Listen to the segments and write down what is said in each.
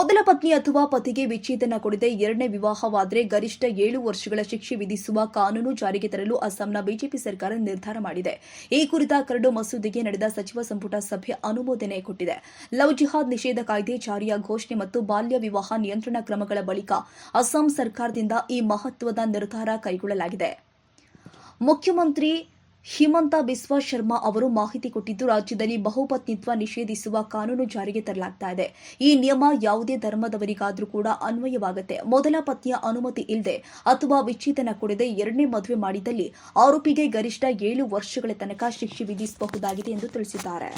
ಮೊದಲ ಪತ್ನಿ ಅಥವಾ ಪತಿಗೆ ವಿಚ್ಛೇದನ ಕೊಡದೆ ಎರಡನೇ ವಿವಾಹವಾದರೆ ಗರಿಷ್ಠ ಏಳು ವರ್ಷಗಳ ಶಿಕ್ಷೆ ವಿಧಿಸುವ ಕಾನೂನು ಜಾರಿಗೆ ತರಲು ಅಸ್ಸಾಂನ ಬಿಜೆಪಿ ಸರ್ಕಾರ ನಿರ್ಧಾರ ಮಾಡಿದೆ. ಈ ಕುರಿತ ಕರಡು ಮಸೂದೆಗೆ ನಡೆದ ಸಚಿವ ಸಂಪುಟ ಸಭೆ ಅನುಮೋದನೆ ಕೊಟ್ಟಿದೆ. ಲವ್ ಜಿಹಾದ್ ನಿಷೇಧ ಕಾಯ್ದೆ ಜಾರಿಯ ಘೋಷಣೆ ಮತ್ತು ಬಾಲ್ಯ ವಿವಾಹ ನಿಯಂತ್ರಣ ಕ್ರಮಗಳ ಬಳಿಕ ಅಸ್ಸಾಂ ಸರ್ಕಾರದಿಂದ ಈ ಮಹತ್ವದ ನಿರ್ಧಾರ ಕೈಗೊಳ್ಳಲಾಗಿದೆ. ಮುಖ್ಯಮಂತ್ರಿ ಹಿಮಂತ ಬಿಸ್ವಾ ಶರ್ಮಾ ಅವರು ಮಾಹಿತಿ ಕೊಟ್ಟಿದ್ದು, ರಾಜ್ಯದಲ್ಲಿ ಬಹುಪತ್ನಿತ್ವ ನಿಷೇಧಿಸುವ ಕಾನೂನು ಜಾರಿಗೆ ತರಲಾಗ್ತಾ ಇದೆ. ಈ ನಿಯಮ ಯಾವುದೇ ಧರ್ಮದವರಿಗಾದರೂ ಕೂಡ ಅನ್ವಯವಾಗುತ್ತೆ. ಮೊದಲ ಪತ್ನಿಯ ಅನುಮತಿ ಇಲ್ಲದೆ ಅಥವಾ ವಿಚ್ಛೇದನ ಕೊಡದೆ ಎರಡನೇ ಮದುವೆ ಮಾಡಿದಲ್ಲಿ ಆರೋಪಿಗೆ ಗರಿಷ್ಠ ಏಳು ವರ್ಷಗಳ ತನಕ ಶಿಕ್ಷೆ ವಿಧಿಸಬಹುದಾಗಿದೆ ಎಂದು ತಿಳಿಸಿದ್ದಾರೆ.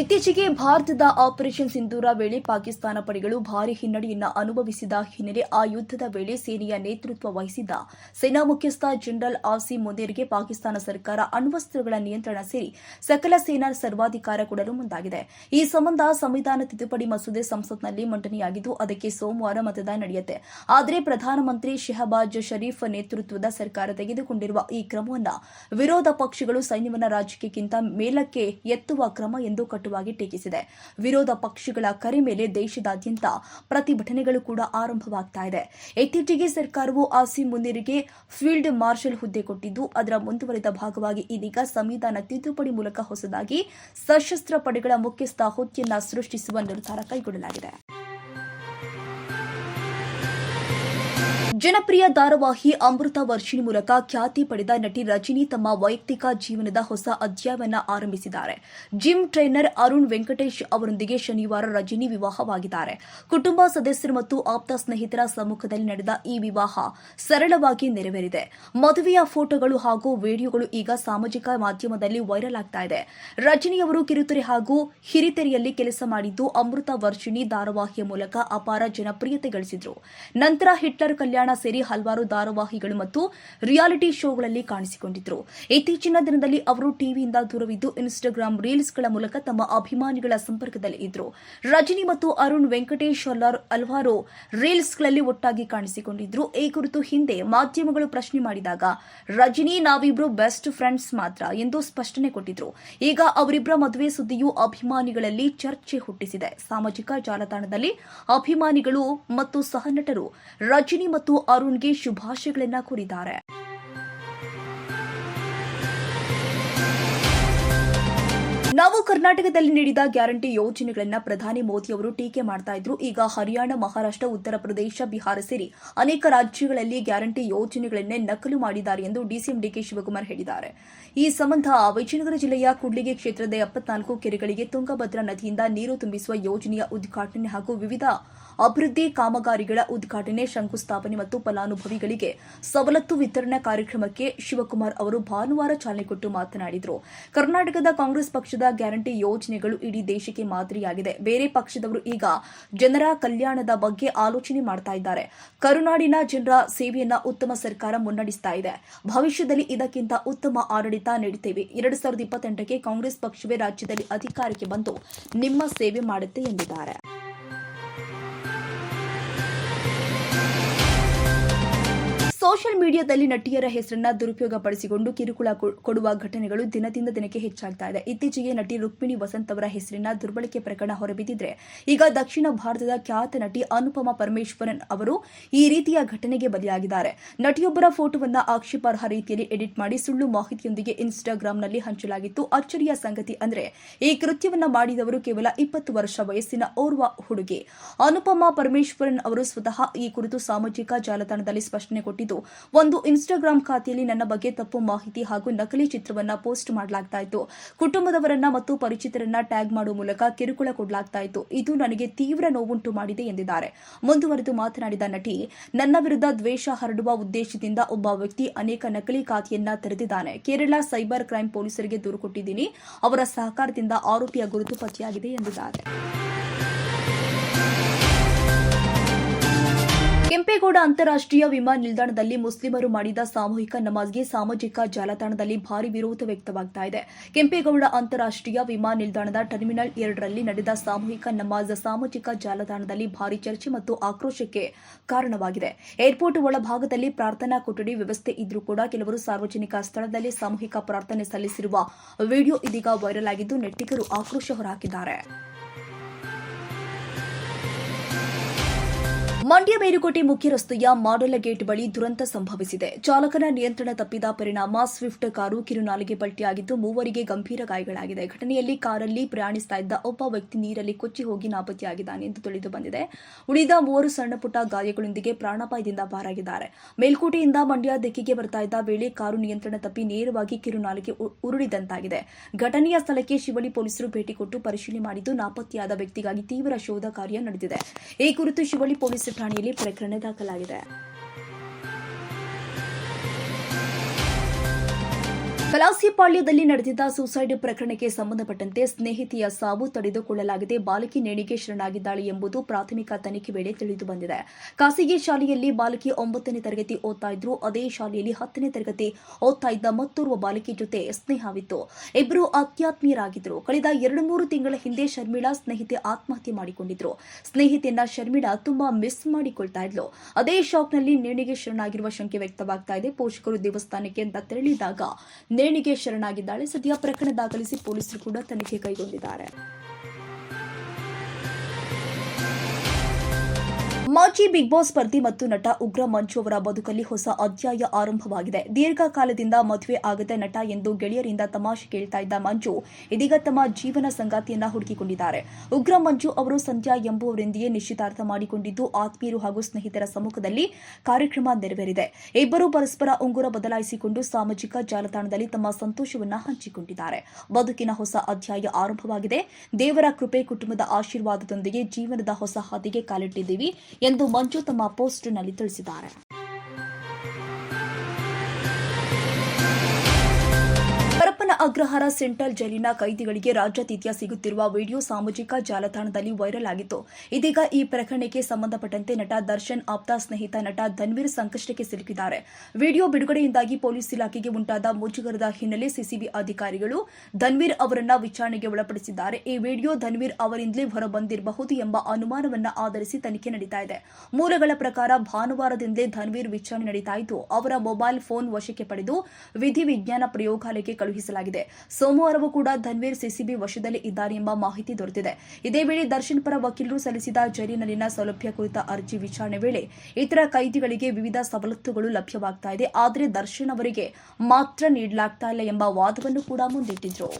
ಇತ್ತೀಚೆಗೆ ಭಾರತದ ಆಪರೇಷನ್ ಸಿಂಧೂರ ವೇಳೆ ಪಾಕಿಸ್ತಾನ ಪಡೆಗಳು ಭಾರಿ ಹಿನ್ನಡೆಯನ್ನು ಅನುಭವಿಸಿದ ಹಿನ್ನೆಲೆ ಆ ಯುದ್ದದ ವೇಳೆ ಸೇನೆಯ ನೇತೃತ್ವ ವಹಿಸಿದ್ದ ಸೇನಾ ಮುಖ್ಯಸ್ಥ ಜನರಲ್ ಆಸಿ ಮುನೇರ್ಗೆ ಪಾಕಿಸ್ತಾನ ಸರ್ಕಾರ ಅಣ್ವಸ್ತ್ರಗಳ ನಿಯಂತ್ರಣ ಸೇರಿ ಸಕಲ ಸೇನಾ ಸರ್ವಾಧಿಕಾರ ಕೊಡಲು ಮುಂದಾಗಿದೆ. ಈ ಸಂಬಂಧ ಸಂವಿಧಾನ ತಿದ್ದುಪಡಿ ಮಸೂದೆ ಸಂಸತ್ನಲ್ಲಿ ಮಂಡನೆಯಾಗಿದ್ದು, ಅದಕ್ಕೆ ಸೋಮವಾರ ಮತದಾನ ನಡೆಯುತ್ತೆ. ಆದರೆ ಪ್ರಧಾನಮಂತ್ರಿ ಶೆಹಬಾಜ್ ಷರೀಫ್ ನೇತೃತ್ವದ ಸರ್ಕಾರ ತೆಗೆದುಕೊಂಡಿರುವ ಈ ಕ್ರಮವನ್ನು ವಿರೋಧ ಪಕ್ಷಗಳು ಸೈನ್ಯವನ್ನ ರಾಜಕೀಯಕ್ಕಿಂತ ಮೇಲಕ್ಕೆ ಎತ್ತುವ ಕ್ರಮ ಎಂದು ಕಟುವಾಗಿ ಟೀಕಿಸಿದೆ. ವಿರೋಧ ಪಕ್ಷಗಳ ಕರೆ ಮೇಲೆ ದೇಶದಾದ್ಯಂತ ಪ್ರತಿಭಟನೆಗಳು ಕೂಡ ಆರಂಭವಾಗ್ತಾ ಇದೆ. ಇತ್ತೀಚೆಗೆ ಸರ್ಕಾರವು ಆಸಿ ಮುನಿರಿಗೆ ಫೀಲ್ಡ್ ಮಾರ್ಷಲ್ ಹುದ್ದೆ ಕೊಟ್ಟಿದ್ದು, ಅದರ ಮುಂದುವರಿದ ಭಾಗವಾಗಿ ಇದೀಗ ಸಂವಿಧಾನ ತಿದ್ದುಪಡಿ ಮೂಲಕ ಹೊಸದಾಗಿ ಸಶಸ್ತ್ರ ಪಡೆಗಳ ಮುಖ್ಯಸ್ಥ ಹುದ್ದೆಯನ್ನ ಸೃಷ್ಟಿಸುವ ನಿರ್ಧಾರ ಕೈಗೊಳ್ಳಲಾಗಿದೆ. ಜನಪ್ರಿಯ ಧಾರಾವಾಹಿ ಅಮೃತ ವರ್ಷಿಣಿ ಮೂಲಕ ಖ್ಯಾತಿ ಪಡೆದ ನಟಿ ರಜನಿ ತಮ್ಮ ವೈಯಕ್ತಿಕ ಜೀವನದ ಹೊಸ ಅಧ್ಯಾಯವನ್ನು ಆರಂಭಿಸಿದ್ದಾರೆ. ಜಿಮ್ ಟ್ರೈನರ್ ಅರುಣ್ ವೆಂಕಟೇಶ್ ಅವರೊಂದಿಗೆ ಶನಿವಾರ ರಜನಿ ವಿವಾಹವಾಗಿದ್ದಾರೆ. ಕುಟುಂಬ ಸದಸ್ಯರು ಮತ್ತು ಆಪ್ತ ಸ್ನೇಹಿತರ ಸಮ್ಮುಖದಲ್ಲಿ ನಡೆದ ಈ ವಿವಾಹ ಸರಳವಾಗಿ ನೆರವೇರಿದೆ. ಮದುವೆಯ ಫೋಟೋಗಳು ಹಾಗೂ ವಿಡಿಯೋಗಳು ಈಗ ಸಾಮಾಜಿಕ ಮಾಧ್ಯಮದಲ್ಲಿ ವೈರಲ್ ಆಗ್ತಾ ಇದೆ. ರಜನಿಯವರು ಕಿರುತೆರೆ ಹಾಗೂ ಹಿರಿತೆರೆಯಲ್ಲಿ ಕೆಲಸ ಮಾಡಿದ್ದು ಅಮೃತ ವರ್ಷಿಣಿ ಧಾರಾವಾಹಿಯ ಮೂಲಕ ಅಪಾರ ಜನಪ್ರಿಯತೆ ಗಳಿಸಿದ್ರು. ನಂತರ ಹಿಟ್ಲರ್ ಕಲ್ಯಾಣ ಸೇರಿ ಹಲವಾರು ಧಾರಾವಾಹಿಗಳು ಮತ್ತು ರಿಯಾಲಿಟಿ ಶೋಗಳಲ್ಲಿ ಕಾಣಿಸಿಕೊಂಡಿದ್ರು. ಇತ್ತೀಚಿನ ದಿನದಲ್ಲಿ ಅವರು ಟಿವಿಯಿಂದ ದೂರವಿದ್ದು ಇನ್ಸ್ಟಾಗ್ರಾಂ ರೀಲ್ಸ್ಗಳ ಮೂಲಕ ತಮ್ಮ ಅಭಿಮಾನಿಗಳ ಸಂಪರ್ಕದಲ್ಲಿ ಇದ್ರು. ರಜನಿ ಮತ್ತು ಅರುಣ್ ವೆಂಕಟೇಶ್ ಹಲವಾರು ರೀಲ್ಸ್ಗಳಲ್ಲಿ ಒಟ್ಟಾಗಿ ಕಾಣಿಸಿಕೊಂಡಿದ್ದರು ಈ ಕುರಿತು ಹಿಂದೆ ಮಾಧ್ಯಮಗಳು ಪ್ರಶ್ನೆ ಮಾಡಿದಾಗ, ರಜನಿ, ನಾವಿಬ್ರು ಬೆಸ್ಟ್ ಫ್ರೆಂಡ್ಸ್ ಮಾತ್ರ ಎಂದು ಸ್ಪಷ್ಟನೆ ಕೊಟ್ಟಿದ್ರು. ಈಗ ಅವರಿಬ್ಬರ ಮದುವೆ ಸುದ್ದಿಯು ಅಭಿಮಾನಿಗಳಲ್ಲಿ ಚರ್ಚೆ ಹುಟ್ಟಿಸಿದೆ. ಸಾಮಾಜಿಕ ಜಾಲತಾಣದಲ್ಲಿ ಅಭಿಮಾನಿಗಳು ಮತ್ತು ಸಹನಟರು ರಜನಿ ಮತ್ತು ಅರುಣ್ಗೆ ಶುಭಾಶಯಗಳನ್ನ ಕೋರಿದ್ದಾರೆ ನಾವು ಕರ್ನಾಟಕದಲ್ಲಿ ನೀಡಿದ ಗ್ಯಾರಂಟಿ ಯೋಜನೆಗಳನ್ನ ಪ್ರಧಾನಿ ಮೋದಿ ಅವರು ಟೀಕೆ ಮಾಡ್ತಾ ಇದ್ರು. ಈಗ ಹರಿಯಾಣ, ಮಹಾರಾಷ್ಟ್ರ, ಉತ್ತರ ಪ್ರದೇಶ, ಬಿಹಾರ ಸೇರಿ ಅನೇಕ ರಾಜ್ಯಗಳಲ್ಲಿ ಗ್ಯಾರಂಟಿ ಯೋಜನೆಗಳನ್ನೇ ನಕಲು ಮಾಡಿದ್ದಾರೆ ಎಂದು ಡಿಸಿಎಂ ಡಿಕೆ ಶಿವಕುಮಾರ್ ಹೇಳಿದ್ದಾರೆ. ಈ ಸಂಬಂಧ ವಿಜಯನಗರ ಜಿಲ್ಲೆಯ ಕುಡ್ಲಿಗೆ ಕ್ಷೇತ್ರದ ಎಪ್ಪತ್ನಾಲ್ಕು ಕೆರೆಗಳಿಗೆ ತುಂಗಭದ್ರಾ ನದಿಯಿಂದ ನೀರು ತುಂಬಿಸುವ ಯೋಜನೆಯ ಉದ್ಘಾಟನೆ ಹಾಗೂ ವಿವಿಧ ಅಭಿವೃದ್ಧಿ ಕಾಮಗಾರಿಗಳ ಉದ್ಘಾಟನೆ, ಶಂಕುಸ್ಥಾಪನೆ ಮತ್ತು ಫಲಾನುಭವಿಗಳಿಗೆ ಸವಲತ್ತು ವಿತರಣಾ ಕಾರ್ಯಕ್ರಮಕ್ಕೆ ಶಿವಕುಮಾರ್ ಅವರು ಭಾನುವಾರ ಚಾಲನೆ ಕೊಟ್ಟು ಮಾತನಾಡಿದರು. ಕರ್ನಾಟಕದ ಕಾಂಗ್ರೆಸ್ ಪಕ್ಷದ ಗ್ಯಾರಂಟಿ ಯೋಜನೆಗಳು ಇಡೀ ದೇಶಕ್ಕೆ ಮಾದರಿಯಾಗಿದೆ. ಬೇರೆ ಪಕ್ಷದವರು ಈಗ ಜನರ ಕಲ್ಯಾಣದ ಬಗ್ಗೆ ಆಲೋಚನೆ ಮಾಡ್ತಾ ಇದ್ದಾರೆ. ಕರುನಾಡಿನ ಜನರ ಸೇವೆಯನ್ನ ಉತ್ತಮ ಸರ್ಕಾರ ಮುನ್ನಡೆಸ್ತಾ ಇದೆ. ಭವಿಷ್ಯದಲ್ಲಿ ಇದಕ್ಕಿಂತ ಉತ್ತಮ ಆಡಳಿತ ನೀಡುತ್ತೇವೆ. ಎರಡು ಸಾವಿರದ ಇಪ್ಪತ್ತೆಂಟಕ್ಕೆ ಕಾಂಗ್ರೆಸ್ ಪಕ್ಷವೇ ರಾಜ್ಯದಲ್ಲಿ ಅಧಿಕಾರಕ್ಕೆ ಬಂದು ನಿಮ್ಮ ಸೇವೆ ಮಾಡುತ್ತೆ ಎಂದಿದ್ದಾರೆ. ಸೋಷಿಯಲ್ ಮೀಡಿಯಾದಲ್ಲಿ ನಟಿಯರ ಹೆಸರನ್ನ ದುರುಪಯೋಗಪಡಿಸಿಕೊಂಡು ಕಿರುಕುಳ ಕೊ- ಕೊಡುವ ಘಟನೆಗಳು ದಿನದಿಂದ ದಿನಕ್ಕೆ ಹೆಚ್ಚಾಗ್ತಾ ಇದೆ. ಇತ್ತೀಚೆಗೆ ನಟಿ ರುಕ್ಮಿಣಿ ವಸಂತ್ ಅವರ ಹೆಸರಿನ ದುರ್ಬಳಕೆ ಪ್ರಕರಣ ಹೊರಬಿದ್ದಿದ್ರೆ, ಈಗ ದಕ್ಷಿಣ ಭಾರತದ ಖ್ಯಾತ ನಟಿ ಅನುಪಮ ಪರಮೇಶ್ವರನ್ ಅವರು ಈ ರೀತಿಯ ಘಟನೆಗೆ ಬಲಿಯಾಗಿದ್ದಾರೆ. ನಟಿಯೊಬ್ಬರ ಫೋಟೋವನ್ನ ಆಕ್ಷೇಪಾರ್ಹ ರೀತಿಯಲ್ಲಿ ಎಡಿಟ್ ಮಾಡಿ ಸುಳ್ಳು ಮಾಹಿತಿಯೊಂದಿಗೆ ಇನ್ಸ್ಟಾಗ್ರಾಂನಲ್ಲಿ ಹಂಚಲಾಗಿತ್ತು. ಅಚ್ಚರಿಯ ಸಂಗತಿ ಅಂದ್ರೆ, ಈ ಕೃತ್ಯವನ್ನ ಮಾಡಿದವರು ಕೇವಲ ಇಪ್ಪತ್ತು ವರ್ಷ ವಯಸ್ಸಿನ ಓರ್ವ ಹುಡುಗಿ. ಅನುಪಮ ಪರಮೇಶ್ವರನ್ ಅವರು ಸ್ವತಃ ಈ ಕುರಿತು ಸಾಮಾಜಿಕ ಜಾಲತಾಣದಲ್ಲಿ ಸ್ಪಷ್ಟನೆ ಕೊಟ್ಟಿದ್ದು ಒಂದು ಇನ್ಸ್ಟಾಗ್ರಾಂ ಖಾತೆಯಲ್ಲಿ ನನ್ನ ಬಗ್ಗೆ ತಪ್ಪು ಮಾಹಿತಿ ಹಾಗೂ ನಕಲಿ ಚಿತ್ರವನ್ನ ಪೋಸ್ಟ್ ಮಾಡಲಾಗ್ತಾ ಇತ್ತು ಕುಟುಂಬದವರನ್ನ ಮತ್ತು ಪರಿಚಿತರನ್ನ ಟ್ಯಾಗ್ ಮಾಡುವ ಮೂಲಕ ಕಿರುಕುಳ ಕೊಡಲಾಗ್ತಾ ಇತ್ತು ಇದು ನನಗೆ ತೀವ್ರ ನೋವುಂಟು ಮಾಡಿದೆ ಎಂದಿದ್ದಾರೆ. ಮುಂದುವರೆದು ಮಾತನಾಡಿದ ನಟಿ, ನನ್ನ ವಿರುದ್ಧ ದ್ವೇಷ ಹರಡುವ ಉದ್ದೇಶದಿಂದ ಒಬ್ಬ ವ್ಯಕ್ತಿ ಅನೇಕ ನಕಲಿ ಖಾತೆಯನ್ನ ತೆರೆದಿದ್ದಾನೆ. ಕೇರಳ ಸೈಬರ್ ಕ್ರೈಂ ಪೊಲೀಸರಿಗೆ ದೂರು ಕೊಟ್ಟಿದ್ದೀನಿ. ಅವರ ಸಹಕಾರದಿಂದ ಆರೋಪಿಯ ಗುರುತು ಪತ್ತೆಯಾಗಿದೆ ಎಂದಿದ್ದಾರೆ. ಕೆಂಪೇಗೌಡ ಅಂತಾರಾಷ್ಟ್ರೀಯ ವಿಮಾನ ನಿಲ್ದಾಣದಲ್ಲಿ ಮುಸ್ಲಿಮರು ಮಾಡಿದ ಸಾಮೂಹಿಕ ನಮಾಜ್ಗೆ ಸಾಮಾಜಿಕ ಜಾಲತಾಣದಲ್ಲಿ ಭಾರಿ ವಿರೋಧ ವ್ಯಕ್ತವಾಗ್ತಾ ಇದೆ. ಕೆಂಪೇಗೌಡ ಅಂತಾರಾಷ್ಟ್ರೀಯ ವಿಮಾನ ನಿಲ್ದಾಣದ ಟರ್ಮಿನಲ್ ಎರಡರಲ್ಲಿ ನಡೆದ ಸಾಮೂಹಿಕ ನಮಾಜ್ ಸಾಮಾಜಿಕ ಜಾಲತಾಣದಲ್ಲಿ ಭಾರಿ ಚರ್ಚೆ ಮತ್ತು ಆಕ್ರೋಶಕ್ಕೆ ಕಾರಣವಾಗಿದೆ. ಏರ್ಪೋರ್ಟ್ ಒಳಭಾಗದಲ್ಲಿ ಪ್ರಾರ್ಥನಾ ಕೊಠಡಿ ವ್ಯವಸ್ಥೆ ಇದ್ರೂ ಕೂಡ ಕೆಲವರು ಸಾರ್ವಜನಿಕ ಸ್ಥಳದಲ್ಲಿ ಸಾಮೂಹಿಕ ಪ್ರಾರ್ಥನೆ ಸಲ್ಲಿಸಿರುವ ವಿಡಿಯೋ ಇದೀಗ ವೈರಲ್ ಆಗಿದ್ದು, ನೆಟ್ಟಿಗರು ಆಕ್ರೋಶ ಹೊರಹಾಕಿದ್ದಾರೆ. ಮಂಡ್ಯ ಮೇಲುಕೋಟೆ ಮುಖ್ಯ ರಸ್ತೆಯ ಮಾಡಲ ಗೇಟ್ ಬಳಿ ದುರಂತ ಸಂಭವಿಸಿದೆ. ಚಾಲಕನ ನಿಯಂತ್ರಣ ತಪ್ಪಿದ ಪರಿಣಾಮ ಸ್ವಿಫ್ಟ್ ಕಾರು ಕಿರುನಾಲಿಗೆ ಪಲ್ಟಿಯಾಗಿದ್ದು ಮೂವರಿಗೆ ಗಂಭೀರ ಗಾಯಗಳಾಗಿದೆ. ಘಟನೆಯಲ್ಲಿ ಕಾರಲ್ಲಿ ಪ್ರಯಾಣಿಸ್ತಾ ಇದ್ದ ಒಬ್ಬ ವ್ಯಕ್ತಿ ನೀರಲ್ಲಿ ಕೊಚ್ಚಿ ಹೋಗಿ ನಾಪತ್ತೆಯಾಗಿದ್ದಾನೆ ಎಂದು ತಿಳಿದು ಬಂದಿದೆ. ಉಳಿದ ಮೂವರು ಸಣ್ಣಪುಟ್ಟ ಗಾಯಗಳೊಂದಿಗೆ ಪ್ರಾಣಾಪಾಯದಿಂದ ಪಾರಾಗಿದ್ದಾರೆ. ಮೇಲ್ಕೋಟೆಯಿಂದ ಮಂಡ್ಯ ದಿಕ್ಕಿಗೆ ಬರ್ತಾ ಇದ್ದ ವೇಳೆ ಕಾರು ನಿಯಂತ್ರಣ ತಪ್ಪಿ ನೇರವಾಗಿ ಕಿರುನಾಲಿಗೆ ಉರುಳಿದಂತಾಗಿದೆ. ಘಟನೆಯ ಸ್ಥಳಕ್ಕೆ ಶಿವಳಿ ಪೊಲೀಸರು ಭೇಟಿ ಕೊಟ್ಟು ಪರಿಶೀಲನೆ ಮಾಡಿದ್ದು ನಾಪತ್ತೆಯಾದ ವ್ಯಕ್ತಿಗಾಗಿ ತೀವ್ರ ಶೋಧ ಕಾರ್ಯ ನಡೆದಿದೆ. ಈ ಕುರಿತು ಶಿವಳಿ ಪೊಲೀಸ್ ಠಾಣೆಯಲ್ಲಿ ಪ್ರಕರಣ ದಾಖಲಾಗಿದೆ? ಕಲಾಸಿಪಾಳ್ಯದಲ್ಲಿ ನಡೆದಿದ್ದ ಸೂಸೈಡ್ ಪ್ರಕರಣಕ್ಕೆ ಸಂಬಂಧಪಟ್ಟಂತೆ ಸ್ನೇಹಿತೆಯ ಸಾವು ತಡೆದುಕೊಳ್ಳಲಾಗಿದೆ. ಬಾಲಕಿ ನೇಣಿಗೆ ಶರಣಾಗಿದ್ದಾಳೆ ಎಂಬುದು ಪ್ರಾಥಮಿಕ ತನಿಖೆ ವೇಳೆ ತಿಳಿದು ಬಂದಿದೆ. ಖಾಸಗಿ ಶಾಲೆಯಲ್ಲಿ ಬಾಲಕಿ ಒಂಬತ್ತನೇ ತರಗತಿ ಓದ್ತಾ ಇದ್ರು. ಅದೇ ಶಾಲೆಯಲ್ಲಿ ಹತ್ತನೇ ತರಗತಿ ಓದ್ತಾ ಇದ್ದ ಮತ್ತೋರ್ವ ಬಾಲಕಿ ಜೊತೆ ಸ್ನೇಹವಿತ್ತು. ಇಬ್ಬರು ಆತ್ಮೀಯರಾಗಿದ್ರು ಕಳೆದ ಎರಡು ಮೂರು ತಿಂಗಳ ಹಿಂದೆ ಶರ್ಮಿಳಾ ಸ್ನೇಹಿತೆ ಆತ್ಮಹತ್ಯೆ ಮಾಡಿಕೊಂಡಿದ್ರು. ಸ್ನೇಹಿತೆಯನ್ನ ಶರ್ಮಿಳಾ ತುಂಬಾ ಮಿಸ್ ಮಾಡಿಕೊಳ್ತಾ ಇದ್ಲು. ಅದೇ ಶಾಕ್ನಲ್ಲಿ ನೇಣಿಗೆ ಶರಣಾಗಿರುವ ಶಂಕೆ ವ್ಯಕ್ತವಾಗ್ತಾ ಇದೆ. ಪೋಷಕರು ದೇವಸ್ಥಾನಕ್ಕೆ ಅಂತ ತೆರಳಿದಾಗ ನೇಣಿಗೆ ಶರಣಾಗಿದ್ದಾಳೆ. ಸದ್ಯ ಪ್ರಕರಣ ದಾಖಲಿಸಿ ಪೊಲೀಸರು ಕೂಡ ತನಿಖೆ ಕೈಗೊಂಡಿದ್ದಾರೆ. ಮಾಜಿ ಬಿಗ್ ಬಾಸ್ ಸ್ಪರ್ಧಿ ಮತ್ತು ನಟ ಉಗ್ರ ಮಂಜು ಅವರ ಬದುಕಲ್ಲಿ ಹೊಸ ಅಧ್ಯಾಯ ಆರಂಭವಾಗಿದೆ. ದೀರ್ಘಕಾಲದಿಂದ ಮದುವೆ ಆಗದ ನಟ ಎಂದು ಗೆಳೆಯರಿಂದ ತಮಾಷೆ ಕೇಳ್ತಾ ಇದ್ದ ಮಂಜು ಇದೀಗ ತಮ್ಮ ಜೀವನ ಸಂಗಾತಿಯನ್ನ ಹುಡುಕಿಕೊಂಡಿದ್ದಾರೆ. ಉಗ್ರ ಮಂಜು ಅವರು ಸಂಧ್ಯಾ ಎಂಬುವರೊಂದಿಗೆ ನಿಶ್ಚಿತಾರ್ಥ ಮಾಡಿಕೊಂಡಿದ್ದು, ಆತ್ಮೀಯರು ಹಾಗೂ ಸ್ನೇಹಿತರ ಸಮ್ಮುಖದಲ್ಲಿ ಕಾರ್ಯಕ್ರಮ ನೆರವೇರಿದೆ. ಇಬ್ಬರು ಪರಸ್ಪರ ಉಂಗುರ ಬದಲಾಯಿಸಿಕೊಂಡು ಸಾಮಾಜಿಕ ಜಾಲತಾಣದಲ್ಲಿ ತಮ್ಮ ಸಂತೋಷವನ್ನ ಹಂಚಿಕೊಂಡಿದ್ದಾರೆ. ಬದುಕಿನ ಹೊಸ ಅಧ್ಯಾಯ ಆರಂಭವಾಗಿದೆ. ದೇವರ ಕೃಪೆ ಕುಟುಂಬದ ಆಶೀರ್ವಾದದೊಂದಿಗೆ ಜೀವನದ ಹೊಸ ಹಾದಿಗೆ ಕಾಲಿಟ್ಟಿದ್ದೀವಿ. ಎಂದು ಮಂಜು ತಮ್ಮ ಪೋಸ್ಟ್ನಲ್ಲಿ ತಿಳಿಸಿದ್ದಾರೆ. ಅಗ್ರಹಾರ ಸೆಂಟ್ರಲ್ ಜೈಲಿನ ಕೈದಿಗಳಿಗೆ ರಾಜ್ಯಾತಿಥ್ಯ ಸಿಗುತ್ತಿರುವ ವಿಡಿಯೋ ಸಾಮಾಜಿಕ ಜಾಲತಾಣದಲ್ಲಿ ವೈರಲ್ ಆಗಿತ್ತು. ಇದೀಗ ಈ ಪ್ರಕರಣಕ್ಕೆ ಸಂಬಂಧಪಟ್ಟಂತೆ ನಟ ದರ್ಶನ್ ಆಪ್ತಾ ಸ್ನೇಹಿತ ನಟ ಧನ್ವೀರ್ ಸಂಕಷ್ಟಕ್ಕೆ ಸಿಲುಕಿದ್ದಾರೆ. ವಿಡಿಯೋ ಬಿಡುಗಡೆಯಿಂದಾಗಿ ಪೊಲೀಸ್ ಇಲಾಖೆಗೆ ಉಂಟಾದ ಮುಜುಗರದ ಹಿನ್ನೆಲೆ ಸಿಸಿಬಿ ಅಧಿಕಾರಿಗಳು ಧನ್ವೀರ್ ಅವರನ್ನ ವಿಚಾರಣೆಗೆ ಒಳಪಡಿಸಿದ್ದಾರೆ. ಈ ವಿಡಿಯೋ ಧನ್ವೀರ್ ಅವರಿಂದಲೇ ಹೊರಬಂದಿರಬಹುದು ಎಂಬ ಅನುಮಾನವನ್ನ ಆಧರಿಸಿ ತನಿಖೆ ನಡೀತಾ ಇದೆ. ಮೂಲಗಳ ಪ್ರಕಾರ ಭಾನುವಾರದಿಂದಲೇ ಧನ್ವೀರ್ ವಿಚಾರಣೆ ನಡೀತಾ ಅವರ ಮೊಬೈಲ್ ಫೋನ್ ವಶಕ್ಕೆ ಪಡೆದು ವಿಧಿ ವಿಜ್ಞಾನ ಪ್ರಯೋಗಾಲಯಕ್ಕೆ ಕಳುಹಿಸಲಾಗಿದೆ. ಸೋಮವಾರವೂ ಕೂಡ ಧನ್ವೀರ್ ಸಿಸಿಬಿ ವಶದಲ್ಲಿ ಇದ್ದಾರೆ ಎಂಬ ಮಾಹಿತಿ ದೊರೆತಿದೆ. ಇದೇ ವೇಳೆ ದರ್ಶನ್ ಪರ ವಕೀಲರು ಸಲ್ಲಿಸಿದ ಜೈಲಿನಲ್ಲಿನ ಸೌಲಭ್ಯ ಕುರಿತ ಅರ್ಜಿ ವಿಚಾರಣೆ ವೇಳೆ ಇತರ ಕೈದಿಗಳಿಗೆ ವಿವಿಧ ಸವಲತ್ತುಗಳು ಲಭ್ಯವಾಗ್ತಾ ಇದೆ. ಆದರೆ ದರ್ಶನ್ ಅವರಿಗೆ ಮಾತ್ರ ನೀಡಲಾಗ್ತಾ ಇಲ್ಲ ಎಂಬ ವಾದವನ್ನು ಕೂಡ ಮುಂದಿಟ್ಟಿದ್ರು.